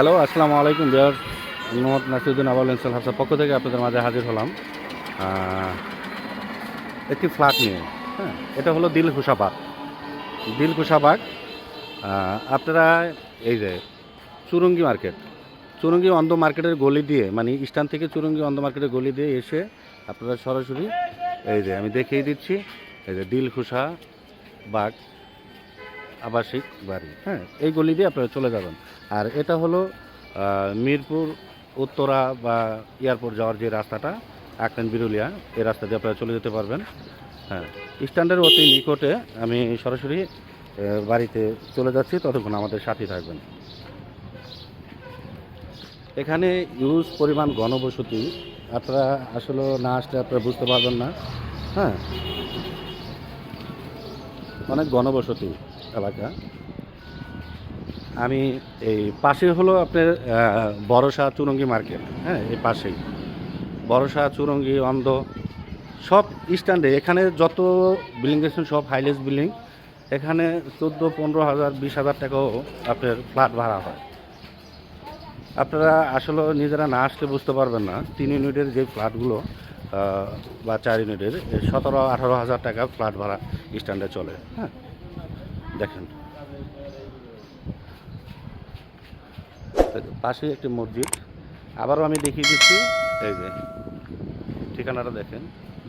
Hello, আসসালামু আলাইকুম বিয়ার মোহাম্মদ নাসিরুদ্দিন আবাল ইনসাল হাসার পক্ষ থেকে আপনাদের মাঝে হাজির হলাম। একটি ফ্ল্যাট নিয়ে হ্যাঁ এটা হলো দিল কুশাবাগ দিল কুশাবাগ আপনারা এই যে চুরঙ্গি মার্কেট, চুরঙ্গি অন্ধ মার্কেটের গলি দিয়ে মানে স্ট্যান্ড থেকে চুরঙ্গি অন্ধ মার্কেটের গলি দিয়ে এসে আপনারা সরাসরি, এই যে আমি দেখিয়ে দিচ্ছি, এই যে দিল খুশা বাগ। আবাসিক বাড়ি। হ্যাঁ এই গলি দিয়ে আপনারা চলে যাবেন। আর এটা হলো মিরপুর, উত্তরা বা এয়ারপোর্ট যাওয়ার যে রাস্তাটা আকরান বিরুলিয়া, এই রাস্তা দিয়ে আপনারা চলে যেতে পারবেন। হ্যাঁ স্ট্যান্ডের অতি নিকটে আমি সরাসরি বাড়িতে চলে যাচ্ছি, ততক্ষণ আমাদের সাথে থাকবেন। এখানে ইউজ পরিমাণ ঘনবসতি, আপনারা আসলে না আসলে আপনারা বুঝতে পারবেন না। হ্যাঁ অনেক ঘনবসতি। এলাকা। আমি এই পাশে হলো আপনার বড়সা চুরঙ্গি মার্কেট হ্যাঁ এই পাশেই। বড়সা, চুরঙ্গি, অন্ধ, সব স্ট্যান্ডে, এখানে যত বিল্ডিং দেখছেন, সব হাইলেস বিল্ডিং, এখানে চোদ্দ, পনেরো হাজার, বিশ হাজার টাকাও আপনার ফ্ল্যাট ভাড়া হয়। আপনারা আসলে নিজেরা না আসলে বুঝতে পারবেন না, তিন ইউনিটের যে ফ্ল্যাটগুলো বা চার ইউনিটের সতেরো, আঠারো হাজার টাকা ফ্ল্যাট ভাড়া স্ট্যান্ডে চলে হ্যাঁ। দেখেন। পাশে একটি মসজিদ। আবারও আমি দেখিয়ে দিচ্ছি, এই যে, ঠিকানাটা দেখেন।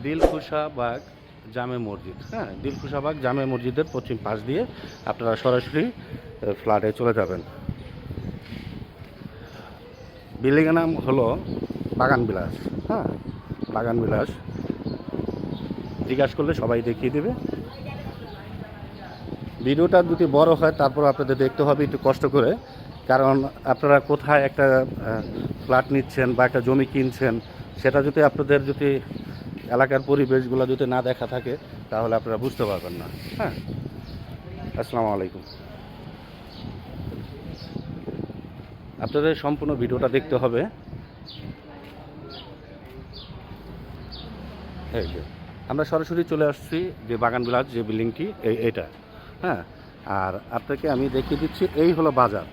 দিলকুশা বাগ জামে মসজিদ হ্যাঁ? দিলকুশা বাগ জামে মসজিদের পশ্চিম পাশ দিয়ে আপনারা সরাসরি ফ্ল্যাটে চলে যাবেন। বিল্ডিংয়ের নাম হলো বাগান বিলাস হ্যাঁ? বাগান বিলাস। জিজ্ঞাসা করলে সবাই দেখিয়ে দেবে। ভিডিওটা যদি বড় হয়, তারপর আপনাদের দেখতে হবে একটু কষ্ট করে। কারণ আপনারা কোথায় একটা ফ্ল্যাট নিচ্ছেন বা একটা জমি কিনছেন, সেটা যদি আপনাদের যদি এলাকার পরিবেশগুলো যদি না দেখা থাকে, তাহলে আপনারা বুঝতে পারবেন না। হ্যাঁ? আসসালামু আলাইকুম। আপনাদের সম্পূর্ণ ভিডিওটা দেখতে হবে। আমরা সরাসরি চলে আসছি যে বাগান বিলাস যে বিল্ডিংটি, এই এটা হ্যাঁ? আর আপনাকে আমি দেখিয়ে দিচ্ছি, এই হলো বাজার।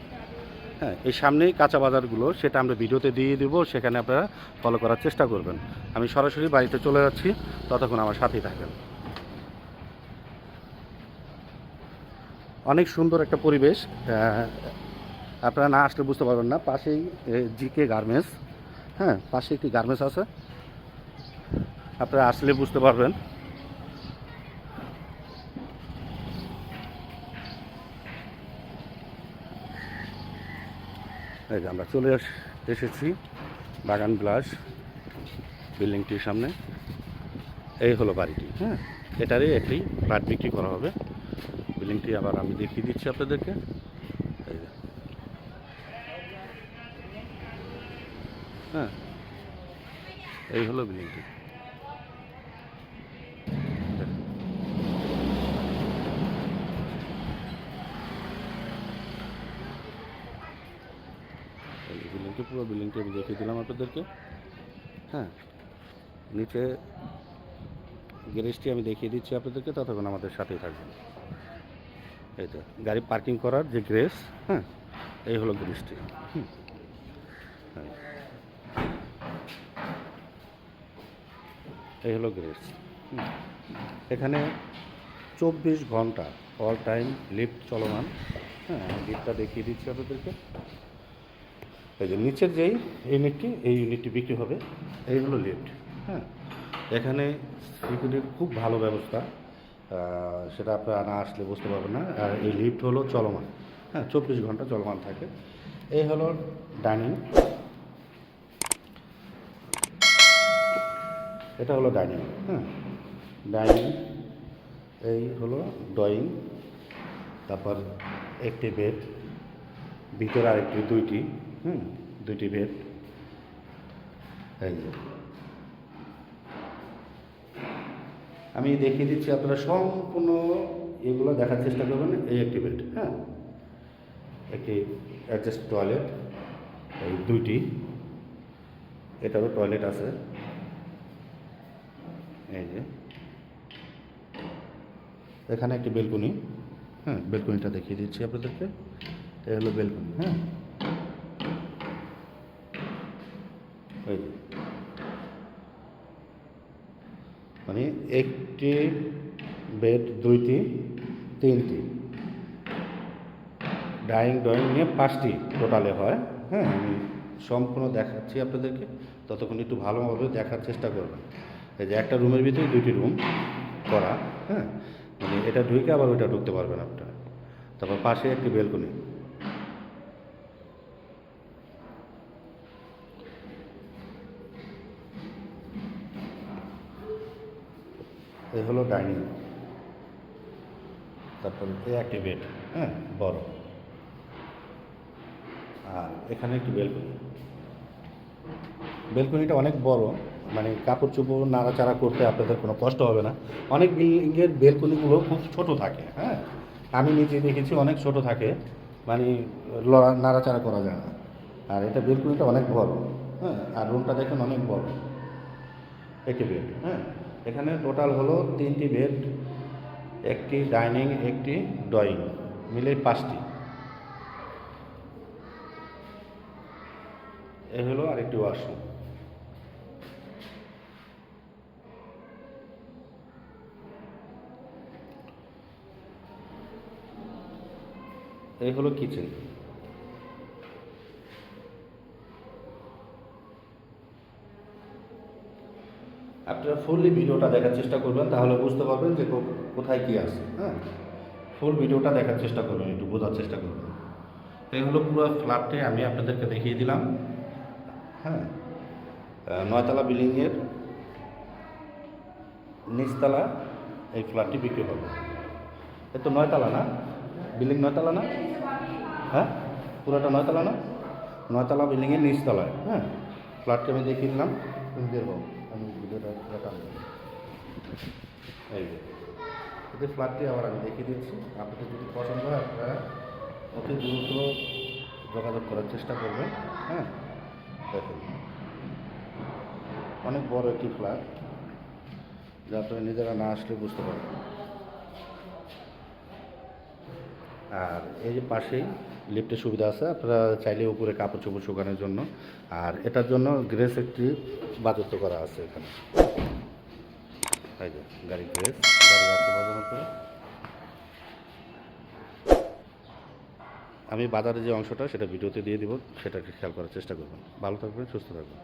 হ্যাঁ এই সামনেই কাঁচা বাজারগুলো, সেটা আমরা ভিডিওতে দিয়ে দিব, সেখানে আপনারা ফলো করার চেষ্টা করবেন। আমি সরাসরি বাড়িতে চলে যাচ্ছি, ততক্ষণ আমার সাথেই থাকেন। অনেক সুন্দর একটা পরিবেশ আপনারা না আসলে বুঝতে পারবেন না, পাশেই জিকে গার্মেন্টস হ্যাঁ পাশে একটি গার্মেন্টস আছে। আপনারা আসলে বুঝতে পারবেন। এই যে আমরা চলে এসেছি বাগান বিলাস বিল্ডিংটির সামনে। এই হলো বাড়িটি হ্যাঁ? এটারই একটি ফ্ল্যাট বিক্রি করা হবে। বিল্ডিংটি আবার আমি দেখিয়ে দিচ্ছি আপনাদেরকে। হ্যাঁ। এই হলো বিল্ডিংটি। বিল্ডিংটি পুরো বিল্ডিংটি আমি দেখিয়ে দিলাম আপনাদেরকে। হ্যাঁ নিচে গ্যারেজটি আমি দেখিয়ে দিচ্ছি আপনাদেরকে, ততক্ষণ আমাদের সাথেই থাকবেন। এই তো, গাড়ি পার্কিং করার যে গ্রেস হ্যাঁ এই হলো গ্রেসটি। হুম হ্যাঁ। এই হলো গ্রেস। এখানে চব্বিশ ঘণ্টা অল টাইম লিফট চলমান। হ্যাঁ লিফটটা দেখিয়ে দিচ্ছি আপনাদেরকে। এই যে নিচের যেই ইউনিটটি এই ইউনিটটি বিক্রি হবে, এই হলো লিফট হ্যাঁ? এখানে সিকিউরিটির খুব ভালো ব্যবস্থা। সেটা আপনারা না আসলে বুঝতে পারবেন না। আর এই লিফট হলো চলমান। হ্যাঁ চব্বিশ ঘণ্টা চলমান থাকে। এই হলো ডাইনিং এটা হলো ডাইনিং হ্যাঁ? ডাইনিং এই হলো ড্রয়িং তারপর একটি বেড ভিতরে আরেকটি, দুইটি। হুম, দুইটি বেড এই যে। আমি দেখিয়ে দিচ্ছি, আপনারা সম্পূর্ণ এগুলো দেখার চেষ্টা করবেন, এই একটি বেড হ্যাঁ? একটি অ্যাডজাস্ট টয়লেট এই দুইটি। এটারও টয়লেট আছে। এই যে। এখানে একটি বেলকুনি হ্যাঁ বেলকুনিটা দেখিয়ে দিচ্ছি আপনাদেরকে। এই হলো বেলকুনি হ্যাঁ? যে। মানে একটি বেড দুইটি, তিনটি। ডাইং ড্রয়িং নিয়ে পাঁচটি টোটালে হয়। হ্যাঁ আমি সম্পূর্ণ দেখাচ্ছি আপনাদেরকে। ততক্ষণ একটু ভালোভাবে দেখার চেষ্টা করবেন। এই যে একটা রুমের ভিতরে দুইটি রুম করা হ্যাঁ। মানে এটা ঢুকে আবার ওইটা ঢুকতে পারবেন আপনারা। তারপর পাশে একটি বেলকনি এই হলো ডাইনিং। তারপর এই একটি বেড হ্যাঁ বড়। আর এখানে একটি বেলকনি। বেলকনিটা অনেক বড় মানে কাপড় চোপড় নাড়াচাড়া করতে আপনাদের কোনো কষ্ট হবে না। অনেক বিল্ডিংয়ের বেলকনিগুলো খুব ছোট থাকে হ্যাঁ। আমি নিজে দেখেছি অনেক ছোট থাকে মানে লড়া, নাড়াচাড়া করা যায় না। আর এটা বেলকনিটা অনেক বড় হ্যাঁ। আর রুমটা দেখেন অনেক বড়। একটি বেড হ্যাঁ। এখানে টোটাল হলো তিনটি বেড একটি ডাইনিং একটি ড্রয়িং মিলে পাঁচটি। এ হলো আরেকটি ওয়াশরুম এই হলো কিচেন আপনারা ফুললি ভিডিওটা দেখার চেষ্টা করবেন, তাহলে বুঝতে পারবেন যে কোথায় কী আছে হ্যাঁ? ফুল ভিডিওটা দেখার চেষ্টা করবেন, একটু বোঝার চেষ্টা করবেন। এই হলো পুরো ফ্ল্যাটটি আমি আপনাদেরকে দেখিয়ে দিলাম। হ্যাঁ নয়তলা বিল্ডিংয়ের নিচতলা এই ফ্ল্যাটটি বিক্রি হবে। এ তো নয়তলা না? বিল্ডিং নয়তলা না? হ্যাঁ পুরোটা নয়তলা না? নয়তলা বিল্ডিংয়ের নিচতলায় হ্যাঁ? ফ্ল্যাটটি আমি দেখিয়ে দিলাম, তুমি হও। আমি ভিডিওটা দেখাম এই যে ফ্ল্যাটটি আবার আমি দেখিয়ে দিচ্ছি। আপনাদের যদি পছন্দ হয়, আপনারা অতি দ্রুত যোগাযোগ করার চেষ্টা করবেন হ্যাঁ? দেখুন, অনেক বড় একটি ফ্ল্যাট যা আপনারা নিজেরা না আসলে বুঝতে পারবেন। আর এই যে পাশেই লিফটের সুবিধা আছে, আপনারা চাইলে উপরে কাপড় চোপড় শুকানোর জন্য। আর এটার জন্য গ্রেস একটি বাজত্ব করা আছে এখানে। গাড়ি গ্রেস আমি বাজারে যে অংশটা, সেটা ভিডিওতে দিয়ে দিব, সেটাকে খেয়াল করার চেষ্টা করবেন। ভালো থাকবেন, সুস্থ থাকবেন।